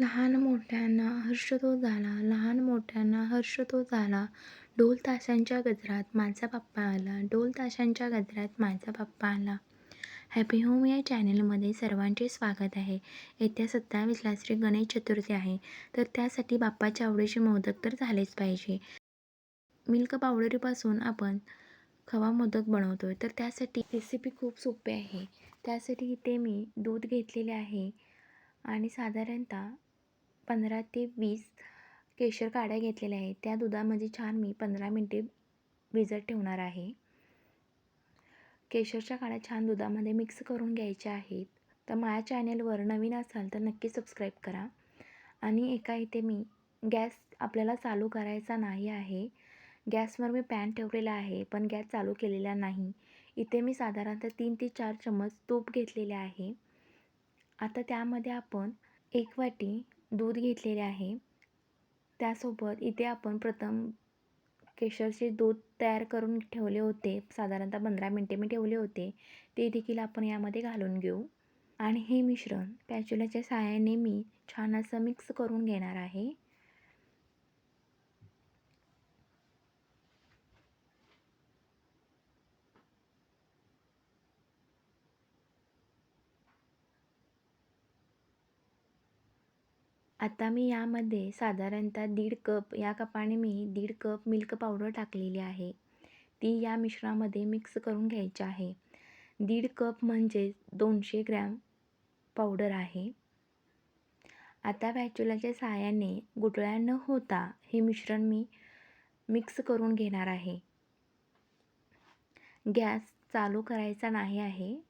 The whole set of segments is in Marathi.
लहान मोठ्यांना हर्ष तो झाला लहान मोठ्यांना हर्ष तो झाला. ढोल ताशांच्या गजरात माझा बाप्पा आला ढोल ताशांच्या गजरात माझा बाप्पा आला. हॅपी होम या चॅनलमध्ये सर्वांचे स्वागत आहे. येत्या सत्तावीसला श्री गणेश चतुर्थी आहे तर त्यासाठी बाप्पाच्या आवडीचे मोदक तर झालेच पाहिजे. मिल्क पावडरीपासून आपण खवा मोदक बनवतो आहे तर त्यासाठी रेसिपी खूप सोपी आहे. त्यासाठी इथे मी दूध घेतलेले आहे आणि साधारणतः पंधरा ते वीस केशर काड्या घेतलेल्या आहेत. त्या दुधामध्ये छान मी पंधरा मिनटे भिजत ठेवणार आहे. केशरच्या काड्या छान दुधामध्ये मिक्स करून घ्यायच्या आहेत. तर माझ्या चॅनेलवर नवीन असाल तर नक्की सबस्क्राईब करा. आणि एका इथे मी गॅस आपल्याला चालू करायचा नाही आहे. गॅसवर मी पॅन ठेवलेला आहे पण गॅस चालू केलेला नाही. इथे मी साधारणतः तीन ते चार चम्मच तूप घेतलेले आहे. आता त्यामध्ये आपण एक वाटी दूध घेतलेले आहे. त्यासोबत इथे आपण प्रथम केशरचे दूध तयार करून ठेवले होते. साधारणतः पंधरा मिनटे मी ठेवले होते. ते देखील आपण यामध्ये घालून घेऊ. आणि हे मिश्रण पॅच्युलाच्या साहाय्याने मी छान असं मिक्स करून घेणार आहे. आता मी यामध्ये साधारणतः दीड कप या कपाने मी दीड कप मिल्क पावडर टाकलेली आहे. ती या मिश्रामध्ये मिक्स करून घ्यायची आहे. दीड कप म्हणजे दोनशे ग्रॅम पावडर आहे. आता व्हॅच्युलाच्या सहाय्याने गुटळ्या न होता हे मिश्रण मी मिक्स करून घेणार आहे. गॅस चालू करायचा नाही आहे.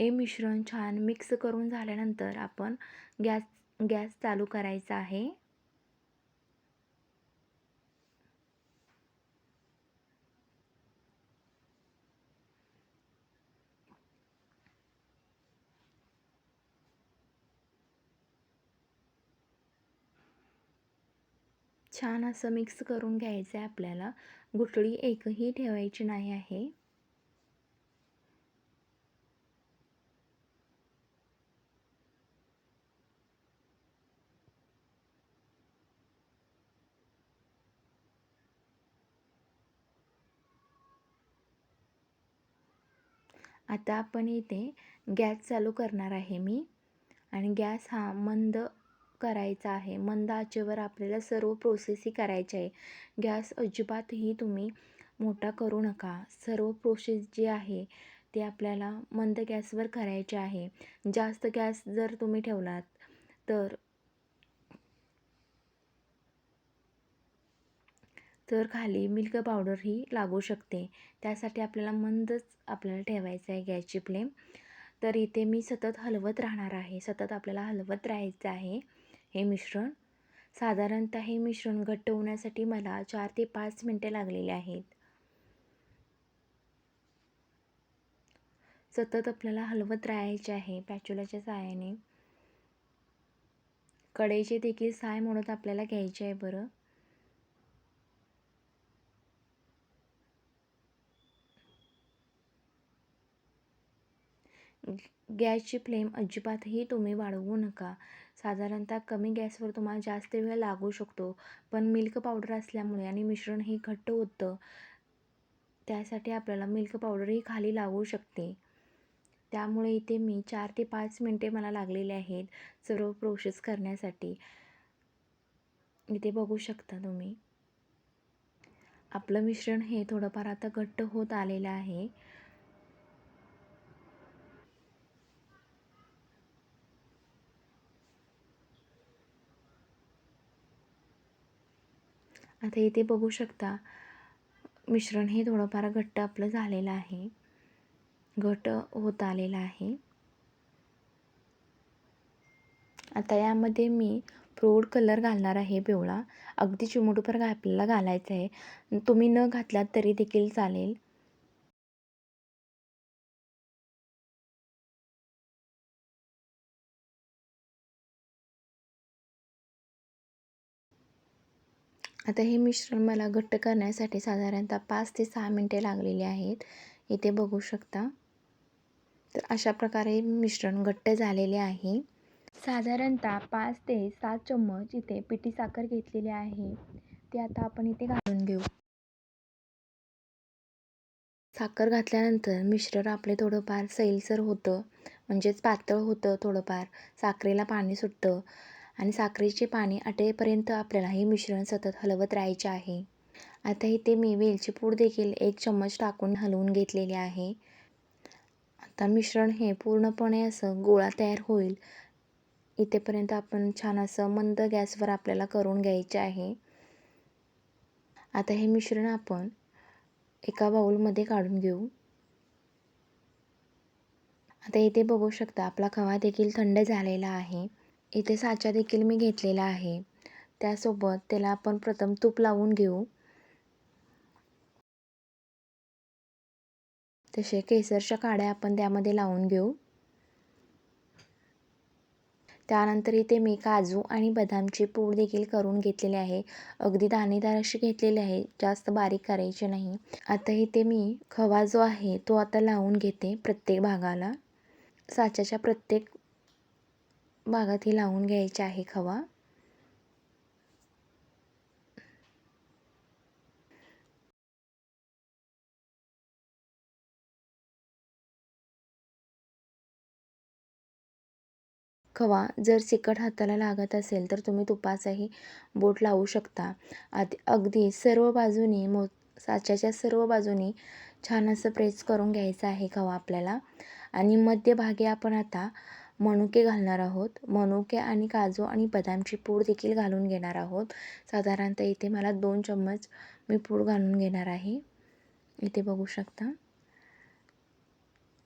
हे मिश्रण छान मिक्स करून झाल्यानंतर आपण गॅस गॅस चालू करायचा आहे. छान असं मिक्स करून घ्यायचं आहे आपल्याला. गुठळी एकही ठेवायची नाही आहे. आता आपण इथे गॅस चालू करणार आहे मी. आणि गॅस हा मंद करायचा आहे. मंद आचेवर आपल्याला सर्व प्रोसेसही करायचे आहे. गॅस अजिबातही तुम्ही मोठा करू नका. सर्व प्रोसेस जे आहे ते आपल्याला मंद गॅसवर करायचे आहे. जास्त गॅस जर तुम्ही ठेवलात तर तर खाली मिल्क पावडरही लागू शकते. त्यासाठी आपल्याला मंदच आपल्याला ठेवायचं आहे गॅसची फ्लेम. तर इथे मी सतत हलवत राहणार आहे. सतत आपल्याला हलवत राहायचं आहे हे मिश्रण. साधारणतः हे मिश्रण घट्ट होण्यासाठी मला चार ते पाच मिनटे लागलेली आहेत. सतत आपल्याला हलवत राहायचे आहे पॅच्युलाच्या साहाय्याने. कडेचे देखील साय म्हणून आपल्याला घ्यायचे आहे बरं. गॅसची फ्लेम अजिबातही तुम्ही वाढवू नका. साधारणतः कमी गॅसवर तुम्हाला जास्त वेळ लागू शकतो पण मिल्क पावडर असल्यामुळे आणि मिश्रण हे घट्ट होतं त्यासाठी आपल्याला मिल्क पावडरही खाली लागू शकते. त्यामुळे इथे मी चार ते पाच मिनटे मला लागलेले आहेत सर्व प्रोसेस करण्यासाठी. इथे बघू शकता तुम्ही. आपलं मिश्रण हे थोडंफार आता घट्ट होत आलेलं आहे. आता इथे बघू शकता मिश्रण हे थोडंफार घट्ट आपलं झालेलं आहे. घट होत आलेलं आहे. आता यामध्ये मी फ्रूड कलर घालणार आहे पिवळा. अगदी चिमुटभर आपल्याला घालायचं आहे. तुम्ही न घातलात तरी देखील चालेल. आता हे मिश्रण मला घट्ट करण्यासाठी साधारणतः पाच ते सहा मिनटे लागलेली आहेत. इथे बघू शकता. तर अशा प्रकारे मिश्रण घट्ट झालेले आहे. साधारणतः पाच ते सात चम्मच इथे पिठी साखर घेतलेली आहे. ती आता आपण इथे घालून घेऊ. साखर घातल्यानंतर मिश्रण आपले थोडंफार सैलसर होतं म्हणजेच पातळ होतं थोडंफार. साखरेला पाणी सुटतं. आणि साखरेचे पाणी आटेपर्यंत आपल्याला हे मिश्रण सतत हलवत राहायचे आहे. आता इथे मी वेलची पूड देखील एक चम्मच टाकून हलवून घेतलेले आहे. आता मिश्रण हे पूर्णपणे असं गोळा तयार होईल. इथेपर्यंत आपण छान असं मंद गॅसवर आपल्याला करून घ्यायचे आहे. आता हे मिश्रण आपण एका बाऊलमध्ये काढून घेऊ. आता इथे बघू शकता आपला खवा देखील थंड झालेला आहे. इथे साचा देखील मी घेतलेला आहे. त्यासोबत त्याला आपण प्रथम तूप लावून घेऊ. तसे केसरच्या काड्या आपण त्यामध्ये लावून घेऊ. त्यानंतर इथे मी काजू आणि बदामची पूड देखील करून घेतलेली आहे. अगदी दाणेदार अशी घेतलेली आहे जास्त बारीक करायचे नाही. आता इथे मी खवा जो आहे तो आता लावून घेते प्रत्येक भागाला. साच्याच्या प्रत्येक भागात ही लावून घ्यायचे आहे खवा. खवा जर चिकट हाताला लागत असेल तर तुम्ही तुपाचाही बोट लावू शकता. आधी अगदी सर्व बाजूनी मो साच्याच्या सर्व बाजूनी छान असं प्रेस करून घ्यायचं आहे खवा आपल्याला. आणि मध्यभागी आपण आता मनुके घालणार आहोत. मनुके आणि काजू आणि बदामची पूड देखील घालून घेणार आहोत. साधारणतः इथे मला दोन चम्मच मी पूड घालून घेणार आहे. इथे बघू शकता.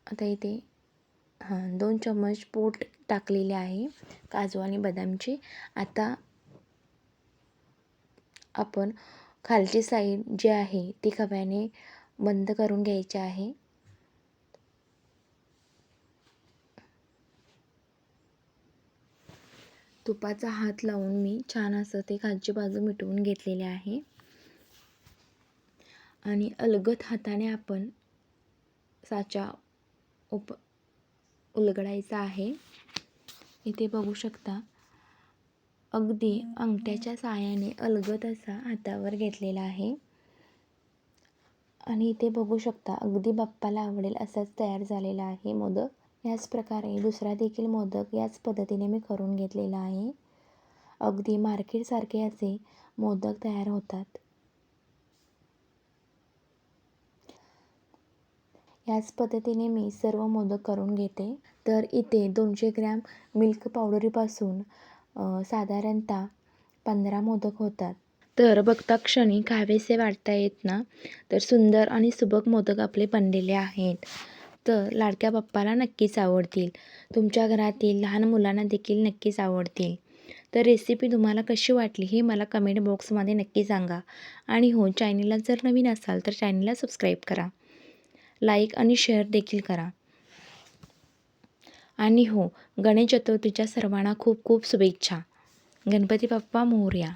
आता इथे हां दोन चम्मच पूड टाकलेले आहे. काजू आणि बदामची. आता आपण खालची साईड जी आहे ती खव्याने बंद करून घ्यायची आहे. तुपाचा हात लावून मी छान असं ते खालची बाजू मिटवून घेतलेले आहे. आणि अलगद हाताने आपण साचा उप उलगडायचा आहे. इथे बघू शकता अगदी अंगठ्याच्या साहाय्याने अलगद असा हातावर घेतलेला आहे. आणि इथे बघू शकता अगदी बाप्पाला आवडेल असाच तयार झालेला आहे. मोदक याच प्रकारे दुसरा देखील मोदक याच पद्धतीने मी करून घेतलेला आहे. अगदी मार्केटसारखे असे मोदक तयार होतात. याच पद्धतीने मी सर्व मोदक करून घेते. तर इथे दोनशे ग्रॅम मिल्क पावडरीपासून साधारणतः पंधरा मोदक होतात. तर बघता क्षणी खावेसे वाटता येत ना? तर सुंदर आणि सुबक मोदक आपले बनलेले आहेत. तर लाडक्या बाप्पाला नक्कीच आवडतील. तुमच्या घरातील लहान मुलांना देखील नक्कीच आवडतील. तर रेसिपी तुम्हाला कशी वाटली हे मला कमेंट बॉक्समध्ये नक्की सांगा. आणि हो चॅनलला जर नवीन असाल तर चॅनलला सबस्क्राईब करा. लाईक आणि शेअर देखील करा. आणि हो गणेश चतुर्थीच्या सर्वांना खूप खूप शुभेच्छा. गणपती बाप्पा मोरया.